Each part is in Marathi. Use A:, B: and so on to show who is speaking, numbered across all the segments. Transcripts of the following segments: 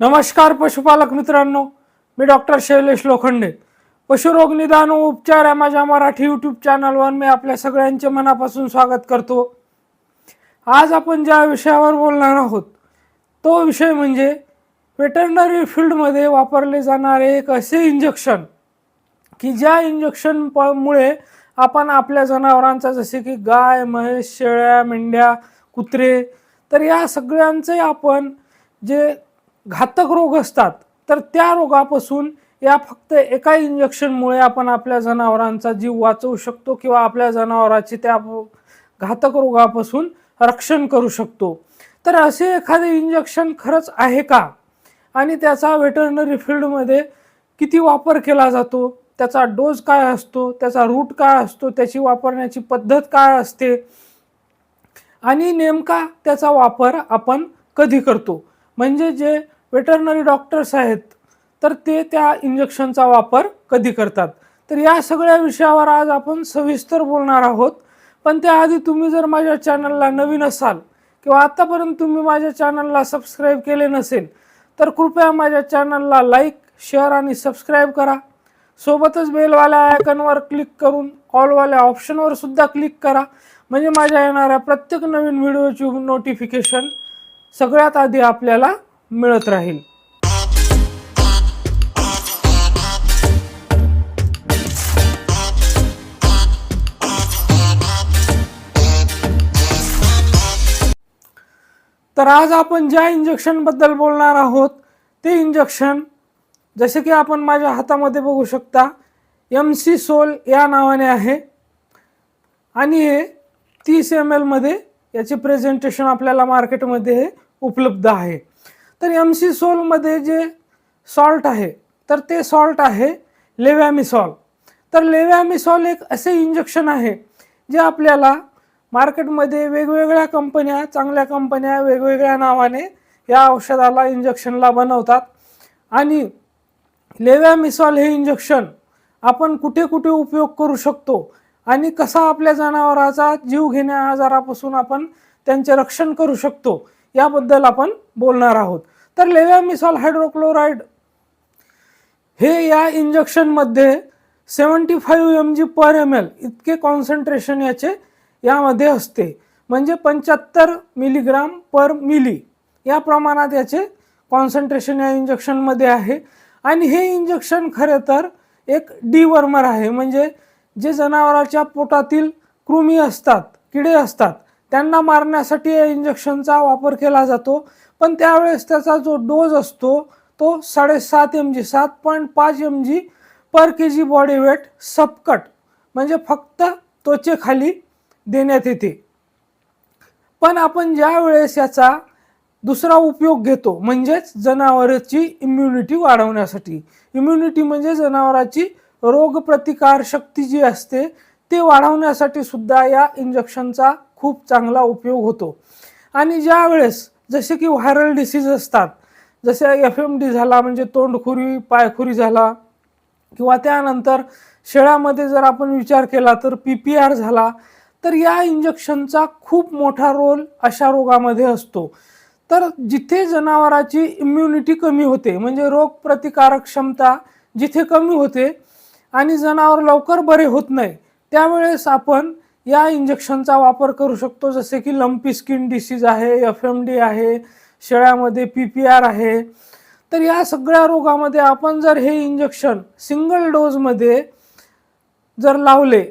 A: नमस्कार पशुपालक मित्रांनो मी डॉक्टर शैलेश लोखंडे. पशुरोग निदान व उपचार या माझ्या मराठी यूट्यूब चॅनलवर मी आपल्या सगळ्यांचे मनापासून स्वागत करतो. आज आपण ज्या विषयावर बोलणार आहोत तो विषय म्हणजे वेटरनरी फील्डमध्ये वापरले जाणारे एक असे इंजेक्शन की ज्या इंजेक्शन प मुळे आपण आपल्या जनावरांचा जसे की गाय म्हैस शेळ्या मेंढ्या कुत्रे तर या सगळ्यांचे आपण जे घातक रोग असतात तर त्या रोगापासून या फक्त एका इंजेक्शनमुळे आपण आपल्या जनावरांचा जीव वाचवू शकतो किंवा आपल्या जनावराचे त्या घातक रोगापासून रक्षण करू शकतो. तर असे एखादे इंजेक्शन खरंच आहे का? आणि त्याचा वेटरनरी फील्डमध्ये किती वापर केला जातो? त्याचा डोस काय असतो? त्याचा रूट काय असतो? त्याची वापरण्याची पद्धत काय असते? आणि नेमका त्याचा वापर आपण कधी करतो? म्हणजे जे वेटरनरी डॉक्टर्स आहेत तर ते त्या इंजेक्शनचा वापर कधी करतात? तर या सगळ्या विषयावर आज आपण सविस्तर बोलणार आहोत. पण त्याआधी तुम्ही जर माझ्या चॅनलला नवीन असाल किंवा आत्तापर्यंत तुम्ही माझ्या चॅनलला सबस्क्राईब केले नसेल तर कृपया माझ्या चॅनलला लाईक शेअर आणि सबस्क्राईब करा. सोबतच बेलवाल्या आयकनवर क्लिक करून ऑलवाल्या ऑप्शनवर सुद्धा क्लिक करा. म्हणजे माझ्या येणाऱ्या प्रत्येक नवीन व्हिडिओची नोटिफिकेशन सगळ्यात आधी आपल्याला मिळत राहील. तर आज आपण ज्या इंजेक्शनबद्दल बोलणार आहोत ते इंजेक्शन जसे की आपण माझ्या हातामध्ये बघू शकता एम सी सोल या नावाने आहे. आणि हे तीस एम एलमध्ये याचे प्रेझेंटेशन आपल्याला मार्केटमध्ये हे उपलब्ध आहे. तर एम सी सोलमध्ये जे सॉल्ट आहे तर ते सॉल्ट आहे लेव्हॅमिसॉल. तर लेव्हॅमिसॉल एक असे इंजेक्शन आहे जे आपल्याला मार्केटमध्ये वेगवेगळ्या कंपन्या चांगल्या कंपन्या वेगवेगळ्या नावाने या औषधाला इंजेक्शनला बनवतात. आणि लेव्हॅमिसॉल हे इंजेक्शन आपण कुठे कुठे उपयोग करू शकतो आणि कसा आपल्या जनावराचा जीव घेण्या आजारापासून आपण त्यांचे रक्षण करू शकतो याबद्दल आपण बोलणार आहोत. तर लेव्यामिसॉल हायड्रोक्लोराईड हे या इंजेक्शनमध्ये seventy five M G per M L इतके कॉन्सन्ट्रेशन याचे यामध्ये असते. म्हणजे पंच्याहत्तर मिलीग्राम पर मिली या प्रमाणात याचे कॉन्सन्ट्रेशन या इंजेक्शनमध्ये आहे. आणि हे इंजेक्शन खरे तर एक डीवर्मर आहे. म्हणजे जे जनावराच्या पोटातील कृमी असतात किडे असतात त्यांना मारण्यासाठी या इंजेक्शनचा वापर केला जातो. पण त्यावेळेस त्याचा जो डोज असतो तो साडेसात एम जी सात पॉईंट पाच M G per K G body weight subcut म्हणजे फक्त त्वचेखाली देण्यात येते. पण आपण ज्या वेळेस याचा दुसरा उपयोग घेतो म्हणजेच जनावराची इम्युनिटी वाढवण्यासाठी. इम्युनिटी म्हणजे जनावराची रोगप्रतिकार शक्ती जी असते ते वाढवण्यासाठी सुद्धा या इंजेक्शनचा खूप चांगला उपयोग होतो. आणि ज्या वेळेस जसे की व्हायरल डिसीज असतात जसे एफ एम डी झाला म्हणजे तोंडखुरी पायखुरी झाला किंवा त्यानंतर शेळ्यामध्ये जर आपण विचार केला तर पी पी आर झाला तर या इंजेक्शनचा खूप मोठा रोल अशा रोगामध्ये असतो. तर जिथे जनावराची इम्युनिटी कमी होते म्हणजे रोगप्रतिकारक क्षमता जिथे कमी होते आणि जनावर लवकर बरे होत नाही त्यावेळेस आपण या इंजेक्शनचा वापर करू शकतो. जसे की लंपी स्किन डिसीज आहे एफ एम डी आहे शेळ्यामध्ये पी पी आर आहे. तर या सगळ्या रोगामध्ये आपण जर हे इंजेक्शन सिंगल डोजमध्ये जर लावले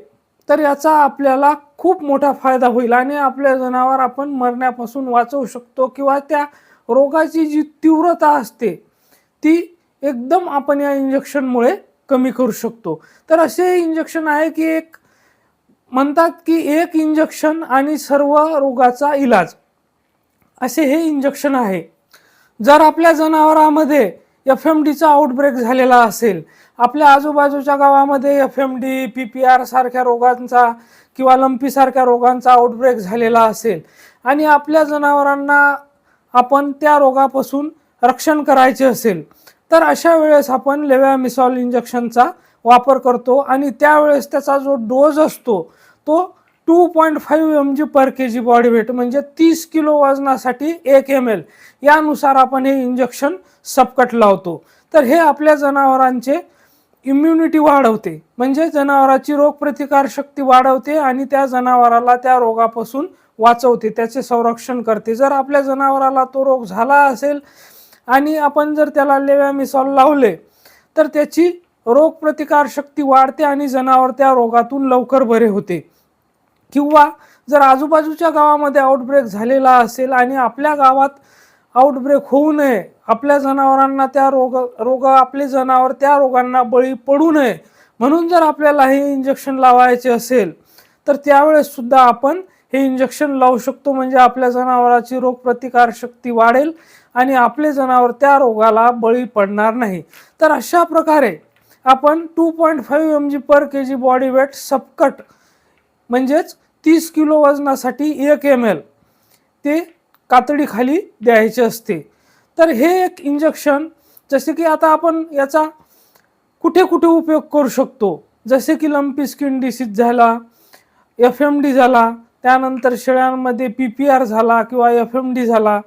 A: तर याचा आपल्याला खूप मोठा फायदा होईल आणि आपल्या जनावर आपण मरण्यापासून वाचवू शकतो किंवा त्या रोगाची जी तीव्रता असते ती एकदम आपण या इंजेक्शनमुळे कमी करू शकतो. तर असे इंजेक्शन आहे की एक म्हणतात की एक इंजेक्शन आणि सर्व रोगाचा इलाज. असे हे इंजेक्शन आहे. जर आपल्या जनावरामध्ये एफ एम डीचा आउटब्रेक झालेला असेल आपल्या आजूबाजूच्या गावामध्ये F M D P P R सारख्या रोगांचा किंवा लंपीसारख्या रोगांचा आउटब्रेक झालेला असेल आणि आपल्या जनावरांना आपण त्या रोगापासून रक्षण करायचे असेल तर अशा वेळेस आपण लेव्हॅमिसॉल इंजेक्शनचा वापर करतो आणि त्यावेळेस त्याचा जो डोज असतो तो two point five M G per K G body weight म्हणजे तीस किलो वजनासाठी एक एम एल यानुसार आपण हे इंजेक्शन सपकट लावतो. तर हे आपल्या जनावरांचे इम्युनिटी वाढवते. म्हणजे जनावराची रोगप्रतिकार शक्ती वाढवते आणि त्या जनावराला त्या रोगापासून वाचवते. त्याचे संरक्षण करते. जर आपल्या जनावराला तो रोग झाला असेल आणि आपण जर त्याला लेव्यामिसॉल लावले तर त्याची रोगप्रतिकार शक्ती वाढते आणि जनावर त्या रोगातून लवकर बरे होते. किंवा जर आजूबाजूच्या गावामध्ये आउटब्रेक झालेला असेल आणि आपल्या गावात आउटब्रेक होऊ नये आपल्या जनावरांना त्या रोग रोग आपले जनावर त्या रोगांना बळी पडू नये म्हणून जर आपल्याला हे इंजेक्शन लावायचे असेल तर त्यावेळेस सुद्धा आपण हे इंजेक्शन लावू शकतो. म्हणजे आपल्या जनावराची रोगप्रतिकार शक्ती वाढेल आणि आपले जनावर त्या रोगाला बळी पडणार नाही. तर अशा प्रकारे आपण two point five M G per K G body weight subcut म्हणजेच तीस किलो वजनासाठी एक एम एल ते कातडीखाली द्यायचे असते. तर हे एक इंजेक्शन जसे की आता आपण याचा कुठे कुठे उपयोग करू शकतो. जसे की लंपी स्किन डिसीज झाला एफ एम डी झाला त्यानंतर शेळ्यांमध्ये पी पी आर झाला किंवा एफ एम डी झाला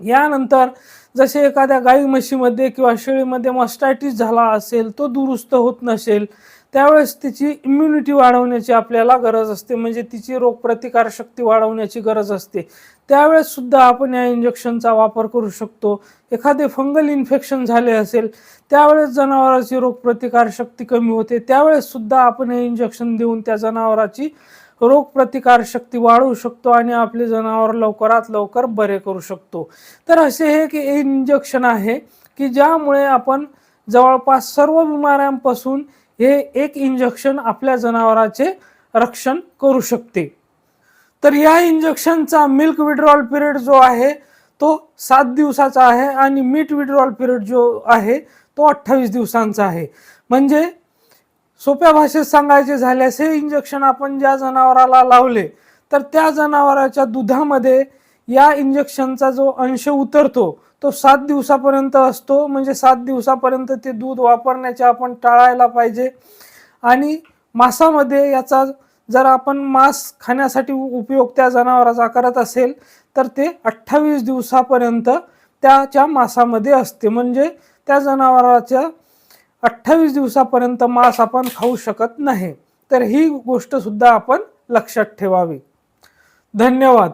A: यानंतर जसे एखाद्या गाई म्हशीमध्ये किंवा शेळीमध्ये मस्टायटिस झाला असेल तो दुरुस्त होत नसेल त्यावेळेस तिची इम्युनिटी वाढवण्याची आपल्याला गरज असते. म्हणजे तिची रोगप्रतिकार शक्ती वाढवण्याची गरज असते. त्यावेळेस सुद्धा आपण या इंजेक्शनचा वापर करू शकतो. एखादे फंगल इन्फेक्शन झाले असेल त्यावेळेस जनावराची रोगप्रतिकार शक्ती कमी होते. त्यावेळेस सुद्धा आपण हे इंजेक्शन देऊन त्या जनावराची रोगप्रतिकार शक्ती वाढवू शकतो आणि आपले जनावर लवकरात लवकर बरे करू शकतो. तर असे हे की इंजेक्शन आहे की ज्यामुळे आपण जवळपास सर्व बिमाऱ्यांपासून हे एक इंजेक्शन आपल्या जनावराचे रक्षण करू शकते. तर या इंजेक्शनचा मिल्क विड्रॉल पिरियड जो आहे तो सात दिवसाचा आहे आणि मीट विड्रॉल पिरियड जो आहे तो अठ्ठावीस दिवसांचा आहे. म्हणजे सोप्या भाषेत सांगायचे झाल्यास हे इंजेक्शन आपण ज्या जनावराला लावले तर त्या जनावराच्या दुधामध्ये या इंजेक्शनचा जो अंश उतरतो तो सात दिवसापर्यंत असतो. म्हणजे सात दिवसापर्यंत ते दूध वापरण्याचे आपण टाळायला पाहिजे. आणि मांसामध्ये याचा जर आपण मांस खाण्यासाठी उपयोग त्या जनावराचा करत असेल तर ते अठ्ठावीस दिवसापर्यंत त्याच्या मांसामध्ये असते. म्हणजे त्या जनावराच्या अठ्ठावीस दिवसापर्यंत मांस आपण खाऊ शकत नाही. तर ही गोष्ट सुद्धा आपण लक्षात ठेवावी. धन्यवाद.